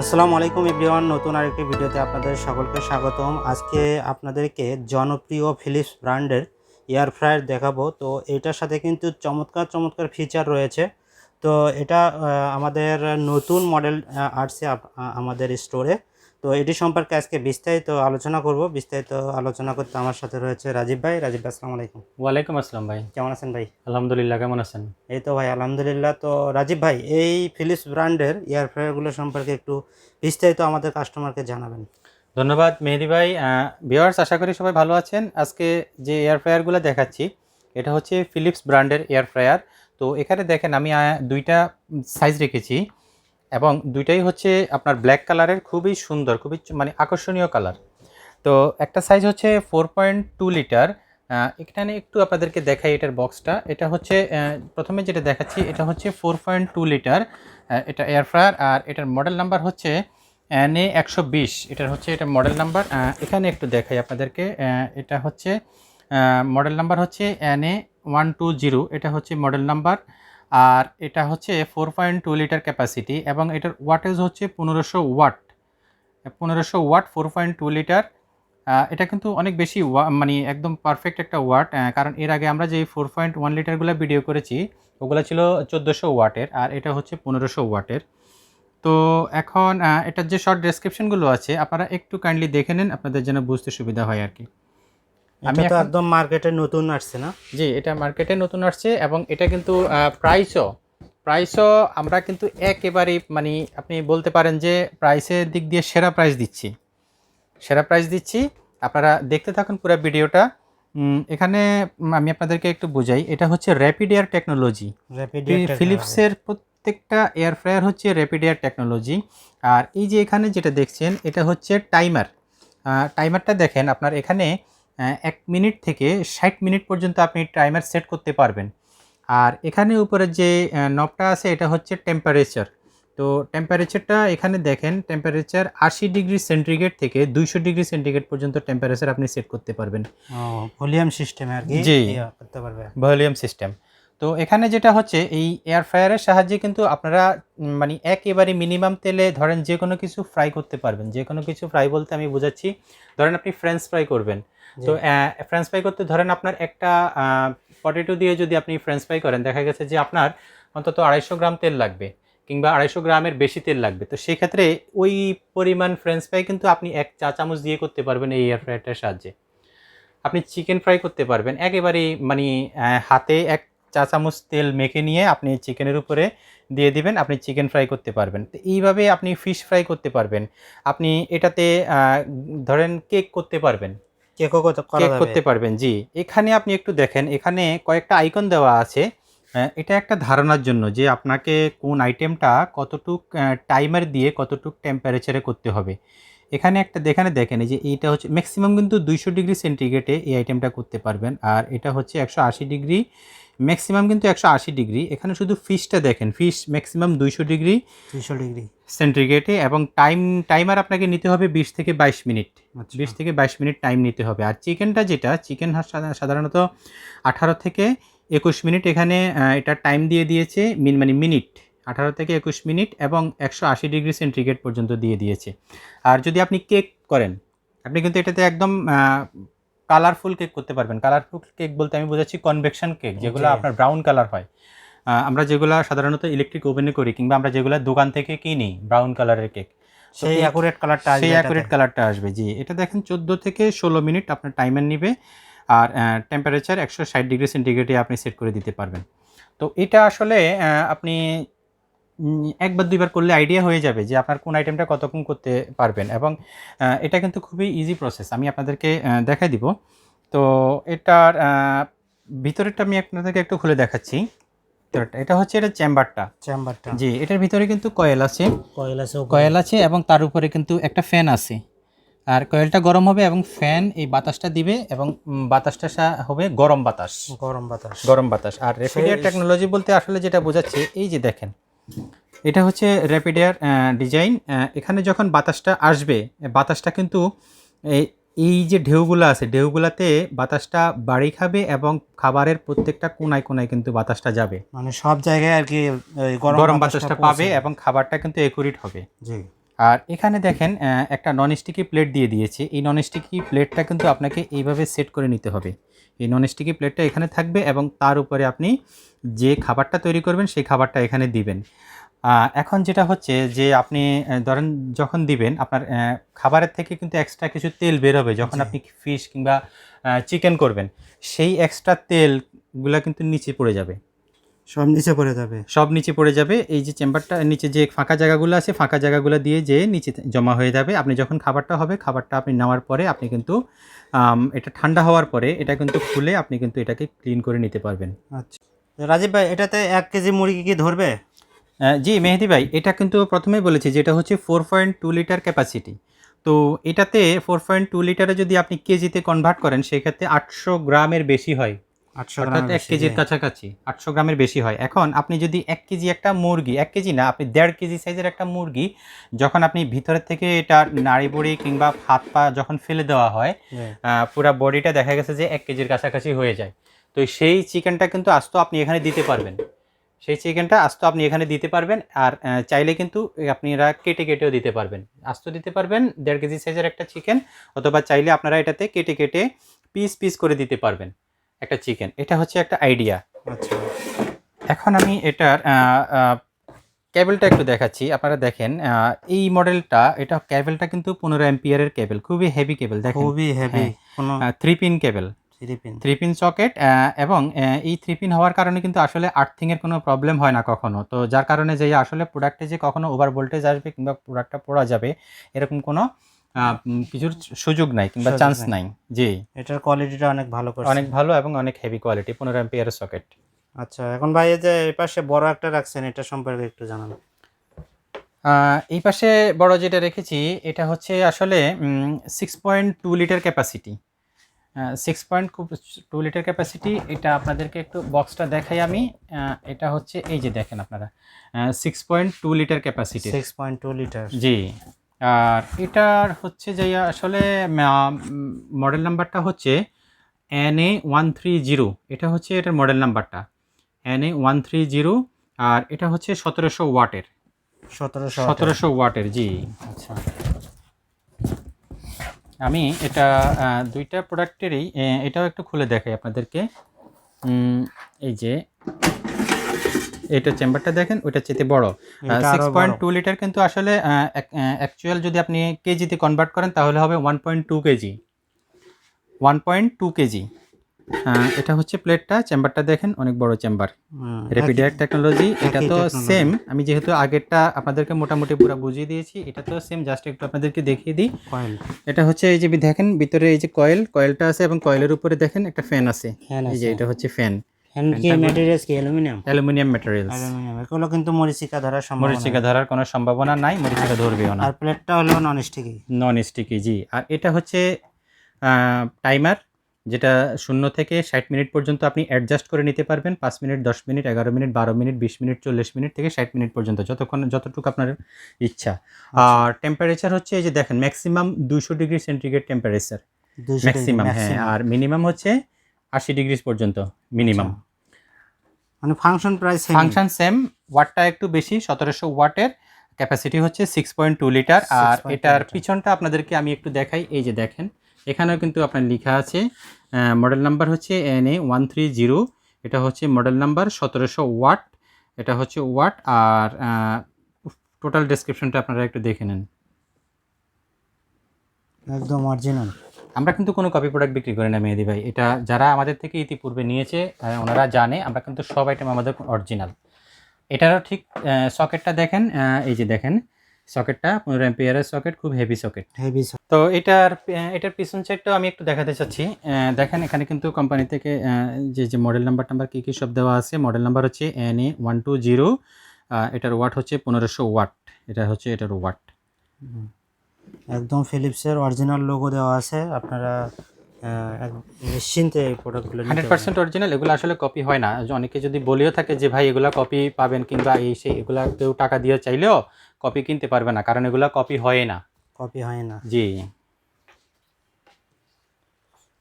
আসসালামু আলাইকুম এভরিওয়ান, নতুন আরেকটি ভিডিওতে আপনাদের সকলকে স্বাগতম। আজকে আপনাদেরকে জনপ্রিয় ফিলিপস ব্র্যান্ডের এয়ার ফ্রায়ার দেখাবো। তো এটার সাথে কিন্তু চমৎকার চমৎকার ফিচার রয়েছে। তো এটা আমাদের নতুন মডেল আসছে আমাদের স্টোরে তো এটি সম্পর্কে আজকে বিস্তারিত আলোচনা করব। বিস্তারিত আলোচনা করতে আমার সাথে রয়েছে রাজীব ভাই। রাজীব ভাই আসসালামু আলাইকুম। ওয়ালাইকুম আসসালাম ভাই। কেমন আছেন ভাই? আলহামদুলিল্লাহ কেমন আছেন? এই তো ভাই আলহামদুলিল্লাহ। তো রাজীব ভাই এই ফিলিপস ব্র্যান্ডের এয়ার ফ্রায়ারগুলো সম্পর্কে একটু বিস্তারিত আমাদের কাস্টমারকে জানাবেন। ধন্যবাদ মেহেদি ভাই। ভিওয়ার্স আশা করি সবাই ভালো আছেন। আজকে যে এয়ার ফ্রায়ারগুলো দেখাচ্ছি এটা হচ্ছে ফিলিপস ব্র্যান্ডের এয়ার ফ্রায়ার তো এখানে দেখেন আমি দুইটা সাইজ রেখেছি। এবং দুইটাই হচ্ছে আপনার ব্ল্যাক কালারের খুবই সুন্দর, খুবই মানে আকর্ষণীয় কালার তো একটা সাইজ হচ্ছে ফোর পয়েন্ট টু লিটার এখানে একটু আপনাদেরকে দেখাই এটার বক্সটা এটা হচ্ছে প্রথমে যেটা দেখাচ্ছি, এটা হচ্ছে ফোর পয়েন্ট টু লিটার এটা এয়ার ফ্রায়ার আর এটার মডেল নাম্বার হচ্ছে এন এ একশো বিশ। এটার হচ্ছে এটা মডেল নাম্বার এখানে একটু দেখাই আপনাদেরকে এটা হচ্ছে মডেল নাম্বার হচ্ছে N A one two zero এটা হচ্ছে মডেল নাম্বার আর এটা হচ্ছে four point two litre capacity এবং এটার ওয়াটেজ হচ্ছে পনেরোশো ওয়াট। পনেরোশো watt four point two litre এটা কিন্তু অনেক বেশি মানে একদম পারফেক্ট একটা ওয়াট কারণ এর আগে আমরা যে ফোর পয়েন্ট ওয়ান লিটারগুলো ভিডিও করেছি, ওগুলো ছিল চোদ্দোশো ওয়াটের আর এটা হচ্ছে পনেরোশো ওয়াটের। তো এখন এটার যে শর্ট ডেসক্রিপশনগুলো আছে, আপনারা একটু কাইন্ডলি দেখে নেন, আপনাদের যেন বুঝতে সুবিধা হয় আর কি। আমি এটা তো একদম মার্কেটে নতুন আসছে না? জি এটা মার্কেটে নতুন আসছে এবং এটা কিন্তু প্রাইসও প্রাইসও আমরা কিন্তু একেবারেই মানে আপনি বলতে পারেন যে প্রাইসের দিক দিয়ে সেরা প্রাইস দিচ্ছি। সেরা প্রাইস দিচ্ছি। আপনারা দেখতে থাকুন পুরো ভিডিওটা। এখানে আমি আপনাদেরকে একটু বুঝাই। এটা হচ্ছে র্যাপিড এয়ার টেকনোলজি ফিলিপসের প্রত্যেকটা এয়ার ফ্রায়ার হচ্ছে র্যাপিড এয়ার টেকনোলজি আর এই যে এখানে যেটা দেখছেন এটা হচ্ছে টাইমার টাইমারটা দেখেন আপনার এখানে এক মিনিট থেকে ষাট মিনিট পর্যন্ত আপনি টাইমার সেট করতে পারবেন। আর এখানে উপরে যে নবটা আছে এটা হচ্ছে টেম্পারেচার তো টেম্পারেচারটা এখানে দেখেন টেম্পারেচার আশি ডিগ্রি সেন্টিগ্রেড থেকে দুইশো ডিগ্রি সেন্টিগ্রেড পর্যন্ত টেম্পারেচার আপনি সেট করতে পারবেন। ভলিউম সিস্টেমে আর কি? জি। করতে পারবেন ভলিউম সিস্টেম। তো এখানে যেটা হচ্ছে এই এয়ার ফ্রায়ারের সাহায্যে কিন্তু আপনারা মানে একেবারে মিনিমাম তেলে ধরেন যে কোনো কিছু ফ্রাই করতে পারবেন। যে কোনো কিছু ফ্রাই বলতে আমি বোঝাচ্ছি ধরেন আপনি ফ্রেঞ্চ ফ্রাই করবেন। তো ফ্রেঞ্চ ফ্রাই করতে ধরেন আপনার একটা পটেটো দিয়ে যদি আপনি ফ্রেঞ্চ ফ্রাই করেন দেখা গেছে যে আপনার অন্তত আড়াইশো গ্রাম তেল লাগবে কিংবা আড়াইশো গ্রামের বেশি তেল লাগবে। তো সেক্ষেত্রে ওই পরিমাণ ফ্রেঞ্চ ফ্রাই কিন্তু আপনি এক চা চামচ দিয়ে করতে পারবেন এই এয়ার ফ্রায়ারটার সাহায্যে। আপনি চিকেন ফ্রাই করতে পারবেন। একেবারেই মানে হাতে এক চা চামচ তেল মেখে নিয়ে আপনি চিকেনের উপরে দিয়ে দিবেন আপনি চিকেন ফ্রাই করতে পারবেন। তো এইভাবে আপনি ফিশ ফ্রাই করতে পারবেন। আপনি এটাতে ধরেন কেক করতে পারবেন। কেকও কেক করতে পারবেন জি। এখানে আপনি একটু দেখেন এখানে কয়েকটা আইকন দেওয়া আছে। এটা একটা ধারণার জন্য যে আপনাকে কোন আইটেমটা কতটুক টাইমার দিয়ে কতটুক টেম্পারেচারে করতে হবে। এখানে একটা দেখানে দেখেন এই যে এইটা হচ্ছে ম্যাক্সিমাম কিন্তু দুইশো ডিগ্রি সেন্টিগ্রেডে এই আইটেমটা করতে পারবেন। আর এটা হচ্ছে একশো আশি ডিগ্রি ম্যাক্সিমাম কিন্তু একশো আশি ডিগ্রি। এখানে শুধু ফিশটা দেখেন। ফিশ ম্যাক্সিমাম দুইশো ডিগ্রি দুইশো ডিগ্রি। সেন্টিগ্রেডে এবং টাইম টাইমার আপনাকে নিতে হবে বিশ থেকে বাইশ মিনিট। আচ্ছা। বিশ থেকে বাইশ মিনিট টাইম নিতে হবে। আর চিকেনটা যেটা চিকেন সাধারণত আঠারো থেকে একুশ মিনিট এখানে এটা টাইম দিয়ে দিয়েছে মিন মানে মিনিট আঠারো থেকে একুশ মিনিট এবং একশো আশি ডিগ্রি সেন্টিগ্রেড পর্যন্ত দিয়ে দিয়েছে। আর যদি আপনি কেক করেন আপনি কিন্তু এটাতে একদম কালারফুল কেক করতে পারবেন। কালারফুল কেক বলতে আমি বোঝাচ্ছি কনভেকশন কেক যেগুলো আপনার ব্রাউন কালার হয়। আমরা যেগুলো সাধারণত ইলেকট্রিক ওভেনে করি কিংবা আমরা যেগুলো দোকান থেকে কিনি ব্রাউন কালারের কেক সেই অ্যাকুরেট কালারটা সেই। অ্যাকুরেট কালারটা আসবে জি। এটা দেখেন চোদ্দ থেকে ষোলো মিনিট আপনার টাইমার নিবে আর টেম্পারেচার একশো ষাট ডিগ্রি সেন্টিগ্রেডে আপনি সেট করে দিতে পারবেন। তো এটা আসলে আপনি একবার দুইবার করলে আইডিয়া হয়ে যাবে যে আপনার কোন আইটেমটা কতক্ষণ করতে পারবেন এবং এটা কিন্তু খুবই ইজি প্রসেস আমি আপনাদেরকে দেখাই দিব। তো এটার ভিতরেরটা আমি আপনাদেরকে একটু খুলে দেখাচ্ছি। তো এটা হচ্ছে এটা চেম্বারটা চেম্বারটা জি এটার ভিতরে কিন্তু কয়েল আছে। কয়েল আছে কয়েল আছে এবং তার উপরে কিন্তু একটা ফ্যান আছে। আর কয়েলটা গরম হবে এবং ফ্যান এই বাতাসটা দিবে এবং বাতাসটা হবে গরম বাতাস। গরম বাতাস। গরম বাতাস। আর র্যাপিডিয়ার টেকনোলজি বলতে আসলে যেটা বোঝাচ্ছে এই যে দেখেন এটা হচ্ছে র্যাপিড এয়ার ডিজাইন এখানে যখন বাতাসটা আসবে বাতাসটা কিন্তু এই যে ঢেউগুলো আছে ঢেউগুলাতে বাতাসটা বাড়ি খাবে এবং খাবারের প্রত্যেকটা কোনায় কোনায় কিন্তু বাতাসটা যাবে। মানে সব জায়গায় আর কি গরম বাতাসটা পাবে এবং খাবারটা কিন্তু একুরিট হবে। জি। আর এখানে দেখেন একটা নন স্টিকি প্লেট দিয়ে দিয়েছে। এই নন স্টিকি প্লেটটা কিন্তু আপনাকে এইভাবে সেট করে নিতে হবে। এই নন স্টিকি প্লেটটা এখানে থাকবে এবং তার উপরে আপনি যে খাবারটা তৈরি করবেন সেই খাবারটা এখানে দিবেন। এখন যেটা হচ্ছে যে আপনি ধরেন যখন দিবেন আপনার খাবারের থেকে কিন্তু এক্সট্রা কিছু তেল বের হবে। যখন আপনি ফিশ কিংবা চিকেন করবেন সেই এক্সট্রা তেলগুলা কিন্তু নিচে পড়ে যাবে। সব নিচে পড়ে যাবে। সব নিচে পড়ে যাবে। এই যে চেম্বারটা নিচে যে ফাঁকা জায়গাগুলো আছে ফাঁকা জায়গাগুলো দিয়ে যে নিচে জমা হয়ে যাবে। আপনি যখন খাবারটা হবে খাবারটা আপনি নেওয়ার পরে আপনি কিন্তু এটা ঠান্ডা হওয়ার পরে এটা কিন্তু খুলে আপনি কিন্তু এটাকে ক্লিন করে নিতে পারবেন। আচ্ছা। রাজীব ভাই এটাতে এক কেজি মুরগি কি ধরবে? জি মেহেদি ভাই এটা কিন্তু প্রথমেই বলেছি যে এটা হচ্ছে four point two litre capacity তো এটাতে ফোর পয়েন্ট টু লিটারে যদি আপনি কেজিতে কনভার্ট করেন সেক্ষেত্রে আটশো গ্রামের বেশি হয়। আটশো অর্থাৎ এক কেজির কাছাকাছি আটশো গ্রামের বেশি হয়। এখন আপনি যদি এক কেজি একটা মুরগি এক কেজি না আপনি দেড় কেজি সাইজের একটা মুরগি যখন আপনি ভিতরের থেকে এটা নাড়ি বড়ি কিংবা হাত পা যখন ফেলে দেওয়া হয় পুরা বডিটা দেখা গেছে যে এক কেজির কাছাকাছি হয়ে যায়। তো সেই চিকেনটা কিন্তু আস্ত আপনি এখানে দিতে পারবেন। সেই চিকেনটা আস্ত আপনি এখানে দিতে পারবেন আর চাইলে কিন্তু আপনারা কেটে কেটেও দিতে পারবেন। আস্ত দিতে পারবেন দেড় কেজি সাইজের একটা চিকেন অথবা চাইলে আপনারা এটাতে কেটে কেটে পিস পিস করে দিতে পারবেন। একটা চিকেন এটা হচ্ছে একটা আইডিয়া আচ্ছা। এখন আমি এটার কেবলটা একটু দেখাচ্ছি। আপনারা দেখেন এই মডেলটা এটা কেবলটা কিন্তু পনেরো এম্পিয়ারের কেবল খুবই হেভি কেবল দেখেন। খুবই heavy three pin cable three pin socket এবং এই থ্রি পিন হওয়ার কারণে কিন্তু আসলে আর্থিংয়ের কোনো প্রবলেম হয় না কখনো। তো যার কারণে যে আসলে প্রোডাক্টে যে কখনো ওভার ভোল্টেজ আসবে কিংবা প্রোডাক্টটা পড়া যাবে এরকম কোনো কিছুর সুযোগ নাই কিংবা চান্স নাই। জি। এটার কোয়ালিটিটা অনেক ভালো করছে। অনেক ভালো এবং অনেক হেভি কোয়ালিটি পনেরো এম্পিয়ারের সকেট আচ্ছা এখন ভাই এই যে এই পাশে বড় একটা রাখছেন এটা সম্পর্কে একটু জানান। এই পাশে বড় যেটা রেখেছি এটা হচ্ছে আসলে six point two litre capacity six point two litre capacity এটা আপনাদেরকে একটু বক্সটা দেখাই আমি। এটা হচ্ছে এই যে দেখেন আপনারা six point two litre capacity six point two litre জি। আর এটার হচ্ছে যে আসলে মডেল নাম্বারটা হচ্ছে N A one three zero এটা হচ্ছে এটার মডেল নাম্বারটা N A one three zero আর এটা হচ্ছে সতেরোশো ওয়াটের। সতেরোশো সতেরোশো ওয়াটের জি। আচ্ছা। আমি এটা দুইটা প্রোডাক্টেরই এটাও একটু খুলে দেখাই আপনাদেরকে। এই যে এটা চেম্বারটা দেখেন ওইটা চেতে বড়। Six point. টু লিটার কিন্তু আসলে অ্যাকচুয়াল যদি আপনি কেজিতে কনভার্ট করেন তাহলে হবে one point two K G. One point two K G. এটা হচ্ছে প্লেটটা চেম্বারটা দেখেন অনেক বড় চেম্বার। রেপিডিয়ার টেকনোলজি এটা তো। সেম আমি যেহেতু আগেরটা আপনাদেরকে মোটামুটি পুরো বুঝিয়ে দিয়েছি এটা তো সেম জাস্ট একটু আপনাদেরকে দেখিয়ে দিই। কয়েল এটা হচ্ছে এই যে দেখেন ভিতরে এই যে কয়েল কয়েলটা আছে এবং কয়েলের উপরে দেখেন একটা ফ্যান আছে। এই যে এটা হচ্ছে ফ্যান কি ম্যাটেরিয়ালস কি অ্যালুমিনিয়াম অ্যালুমিনিয়াম ম্যাটেরিয়ালস অ্যালুমিনিয়াম এগুলো কিন্তু মরিচিকা ধরার সম্ভাবনা মরিচিকা ধরার কোনো সম্ভাবনা নাই মরিচিকা ধরবেও না। আর প্লেটটা হলো নন স্টিকি নন স্টিকি জি। আর এটা হচ্ছে টাইমার যেটা শূন্য থেকে ষাট মিনিট পর্যন্ত আপনি অ্যাডজাস্ট করে নিতে পারবেন। পাঁচ মিনিট দশ মিনিট এগারো মিনিট বারো মিনিট বিশ মিনিট চল্লিশ মিনিট থেকে ষাট মিনিট পর্যন্ত যতক্ষণ যতটুকু আপনার ইচ্ছা। আর টেম্পারেচার হচ্ছে এই যে দেখেন ম্যাক্সিমাম দুইশো ডিগ্রি সেন্টিগ্রেড টেম্পারেচার ম্যাক্সিমাম হ্যাঁ। আর মিনিমাম হচ্ছে আশি ডিগ্রি পর্যন্ত মিনিমাম মানে ফাংশন প্রাইস ফাংশন সেম ওয়াটটা একটু বেশি সতেরোশো ওয়াটের ক্যাপাসিটি হচ্ছে সিক্স পয়েন্ট টু লিটার আর এটার পিছনটা আপনাদেরকে আমি একটু দেখাই এই যে দেখেন এখানেও কিন্তু আপনার লেখা আছে মডেল নাম্বার হচ্ছে N A one three zero এটা হচ্ছে মডেল নাম্বার সতেরোশো ওয়াট এটা হচ্ছে ওয়াট আর টোটাল ডেসক্রিপশনটা আপনারা একটু দেখে নেন। একদম অরিজিনাল আমরা কিন্তু কোনো কপি প্রোডাক্ট বিক্রি করি না মেহেদি ভাই। এটা যারা আমাদের থেকে ইতিপূর্বে নিয়েছে ওনারা জানে আমরা কিন্তু সব আইটেম আমাদের অরিজিনাল এটারও ঠিক সকেটটা দেখেন এই যে দেখেন সকেটটা পনেরো এম্পিয়ারের সকেট খুব হেভি সকেট হেভি তো এটার এটার পিছন সাইডটাও আমি একটু দেখাতে চাচ্ছি। দেখেন এখানে কিন্তু কোম্পানি থেকে যে যে মডেল নাম্বার টাম্বার কী কী সব দেওয়া আছে মডেল নাম্বার হচ্ছে N A one two zero এটার ওয়াট হচ্ছে পনেরোশো ওয়াট এটা হচ্ছে এটার ওয়াট একদম ফিলিপসের অরিজিনাল লোগো দেওয়া আছে। আপনারা নিশ্চিন্তে এই প্রোডাক্টগুলো হান্ড্রেড পার্সেন্ট অরিজিনাল এগুলো আসলে কপি হয় না। অনেকে যদি বলেও থাকে যে ভাই এগুলা কপি পাবেন কিংবা এই সেই এগুলা কেউ টাকা দিয়ে চাইলেও কপি কিনতে পারবে না। কারণ এগুলা কপি হয় না। কপি হয় না। জি।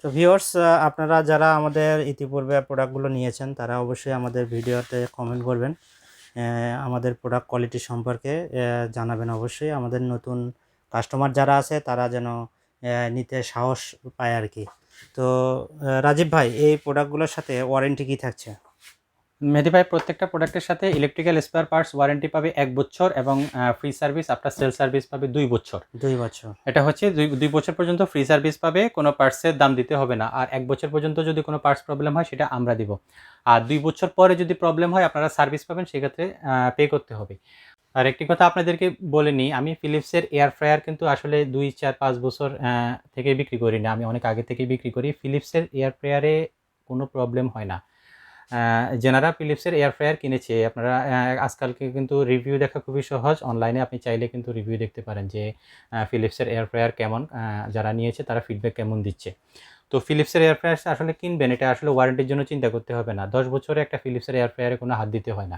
তো ভিউয়ার্স আপনারা যারা আমাদের ইতিপূর্বে প্রোডাক্টগুলো নিয়েছেন তারা অবশ্যই আমাদের ভিডিওতে কমেন্ট করবেন। আমাদের প্রোডাক্ট কোয়ালিটি সম্পর্কে জানাবেন অবশ্যই। আমাদের নতুন কাস্টমার যারা আছে তারা যেন নিতে সাহস পায় আর কি। তো রাজীব ভাই এই প্রোডাক্টগুলোর সাথে ওয়ারেন্টি কি থাকছে? মেহেদি ভাই প্রত্যেকটা প্রোডাক্টের সাথে ইলেকট্রিক্যাল স্পেয়ার পার্টস ওয়ারেন্টি পাবে এক বছর এবং free service after sale service পাবে দুই বছর। দুই বছর। এটা হচ্ছে দুই দুই বছর পর্যন্ত ফ্রি সার্ভিস পাবে কোনো পার্টসের দাম দিতে হবে না। আর এক বছর পর্যন্ত যদি কোনো পার্টস প্রবলেম হয় সেটা আমরা দিব। আর দুই বছর পরে যদি প্রবলেম হয় আপনারা সার্ভিস পাবেন সেক্ষেত্রে পে করতে হবে। আর একটি কথা আপনাদেরকে বলে নিই, আমি ফিলিপসের এয়ার ফ্রায়ার কিন্তু আসলে দুই, চার, পাঁচ বছর থেকে বিক্রি করি না। আমি অনেক আগে থেকেই বিক্রি করি। ফিলিপসের এয়ার ফ্রায়ারে কোনো প্রবলেম হয় না। যেনারা ফিলিপসের এয়ার ফ্রায়ার কিনেছে, আপনারা আজকালকে কিন্তু রিভিউ দেখা খুবই সহজ। অনলাইনে আপনি চাইলে কিন্তু রিভিউ দেখতে পারেন যে ফিলিপসের এয়ার ফ্রায়ার কেমন যারা নিয়েছে তারা ফিডব্যাক কেমন দিচ্ছে। তো ফিলিপসের এয়ার ফ্রায়ার আসলে কিনবেন, এটা আসলে ওয়ারেন্টির জন্য চিন্তা করতে হবে না। দশ বছরে একটা ফিলিপসের এয়ার ফ্রায়ারে কোনো হাত দিতে হয় না।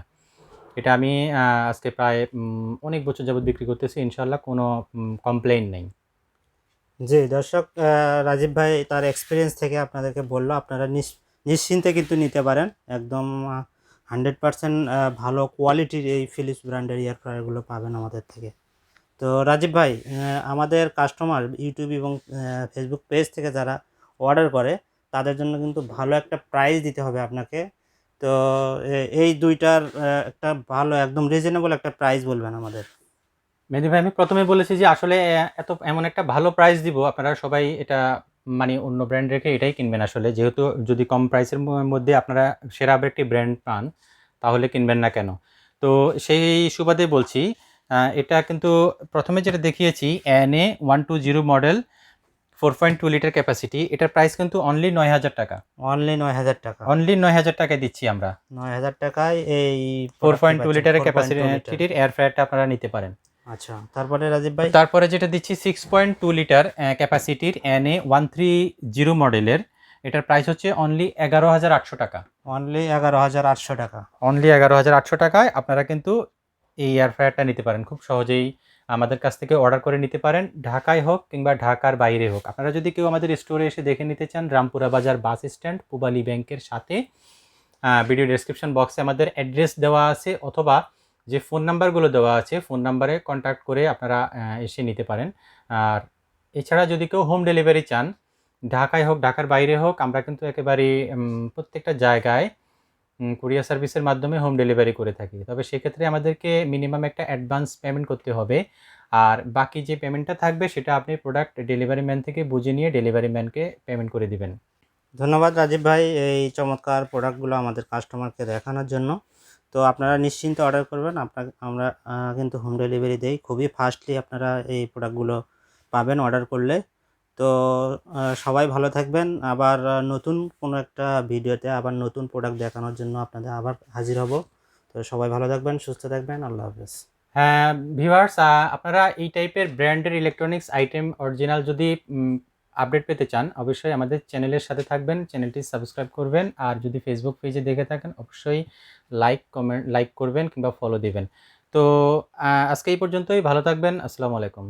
এটা আমি আজকে প্রায় অনেক বছর যাবত বিক্রি করতেছি ইনশাল্লাহ কোনো কমপ্লেন নেই। জি, দর্শক রাজীব ভাই তার এক্সপিরিয়েন্স থেকে আপনাদেরকে বলল, আপনারা নিশ্চিন্তে কিন্তু নিতে পারেন। একদম হান্ড্রেড পারসেন্ট ভালো কোয়ালিটির এই ফিলিপস ব্র্যান্ডের এয়ার ফ্রায়ারগুলো পাবেন আমাদের থেকে। তো রাজীব ভাই আমাদের কাস্টমার ইউটিউব এবং ফেসবুক পেজ থেকে যারা অর্ডার করে, তাদের জন্য কিন্তু ভালো একটা প্রাইস দিতে হবে আপনাকে। তো এই দুইটার একটা ভালো, একদম রিজনেবল একটা প্রাইস বলবেন আমাদের। মেহেদি ভাই, আমি প্রথমে বলেছি যে আসলে এত, এমন একটা ভালো প্রাইস দিব, আপনারা সবাই এটা মানে অন্য ব্র্যান্ড রেখে এটাই কিনবেন আসলে। যেহেতু যদি কম প্রাইসের মধ্যে আপনারা সেরা একটি ব্র্যান্ড পান, তাহলে কিনবেন না কেন? তো সেই সুবাদে বলছি এটা কিন্তু প্রথমে যেটা দেখিয়েছি, N A one two zero model four point two litre capacity এটার প্রাইস কিন্তু অনলি নয় হাজার টাকা। অনলি নয় হাজার টাকা। অনলি নয় হাজার টাকায় দিচ্ছি আমরা। নয় হাজার টাকায় এই ফোর পয়েন্ট টু লিটারের 4.2 ক্যাপাসিটির এয়ার ফ্রায়ারটা আপনারা নিতে পারেন। আচ্ছা তারপরে রাজীব ভাই? তারপরে যেটা দিচ্ছি six point two litre ক্যাপাসিটির N A one three zero মডেলের এটার প্রাইস হচ্ছে অনলি এগারো হাজার আটশো টাকা। অনলি এগারো হাজার আটশো টাকা। অনলি এগারো হাজার আটশো টাকায় আপনারা কিন্তু এই এয়ার ফ্রায়ারটা নিতে পারেন। খুব সহজেই আমাদের কাছ থেকে অর্ডার করে নিতে পারেন, ঢাকায় হোক কিংবা ঢাকার বাইরে হোক। আপনারা যদি কেউ আমাদের স্টোরে এসে দেখে নিতে চান, রামপুরা বাজার বাস স্ট্যান্ড পুবালি ব্যাংকের সাথে ভিডিও ডেসক্রিপশন বক্সে আমাদের অ্যাড্রেস দেওয়া আছে, অথবা যে ফোন নাম্বারগুলো দেওয়া আছে ফোন নাম্বারে কন্ট্যাক্ট করে আপনারা এসে নিতে পারেন। আর এছাড়া যদি কেউ হোম ডেলিভারি চান, ঢাকায় হোক, ঢাকার বাইরে হোক, আমরা কিন্তু একেবারে প্রত্যেকটা জায়গায় কুরিয়ার সার্ভিসের মাধ্যমে হোম ডেলিভারি করে থাকি। তবে সেক্ষেত্রে আমাদেরকে মিনিমাম একটা অ্যাডভান্স পেমেন্ট করতে হবে। আর বাকি যে পেমেন্টটা থাকবে, সেটা আপনি প্রোডাক্ট ডেলিভারি ম্যান থেকে বুঝে নিয়ে ডেলিভারি ম্যানকে পেমেন্ট করে দিবেন। ধন্যবাদ রাজীব ভাই এই চমৎকার প্রোডাক্টগুলো আমাদের কাস্টমারকে দেখানোর জন্য। তো আপনারা নিশ্চিন্তে অর্ডার করবেন। আপনার, আমরা কিন্তু হোম ডেলিভারি দেই। খুবই ফাস্টলি আপনারা এই প্রোডাক্টগুলো পাবেন অর্ডার করলে। তো সবাই ভালো থাকবেন। আবার নতুন কোনো একটা ভিডিওতে আবার নতুন প্রোডাক্ট দেখানোর জন্য আপনাদের আবার হাজির হব। তো সবাই ভালো থাকবেন, সুস্থ থাকবেন। আল্লাহ হাফেজ। হ্যাঁ ভিভার্স আপনারা এই টাইপের ব্র্যান্ডের ইলেকট্রনিক্স আইটেম অরিজিনাল যদি আপডেট পেতে চান, অবশ্যই আমাদের চ্যানেলের সাথে থাকবেন চ্যানেলটি সাবস্ক্রাইব করবেন। আর যদি ফেসবুক পেজে দেখে থাকেন, অবশ্যই লাইক কমেন্ট লাইক করবেন কিংবা ফলো দিবেন। তো আজকে এই পর্যন্তই। ভালো থাকবেন। আসসালামু আলাইকুম।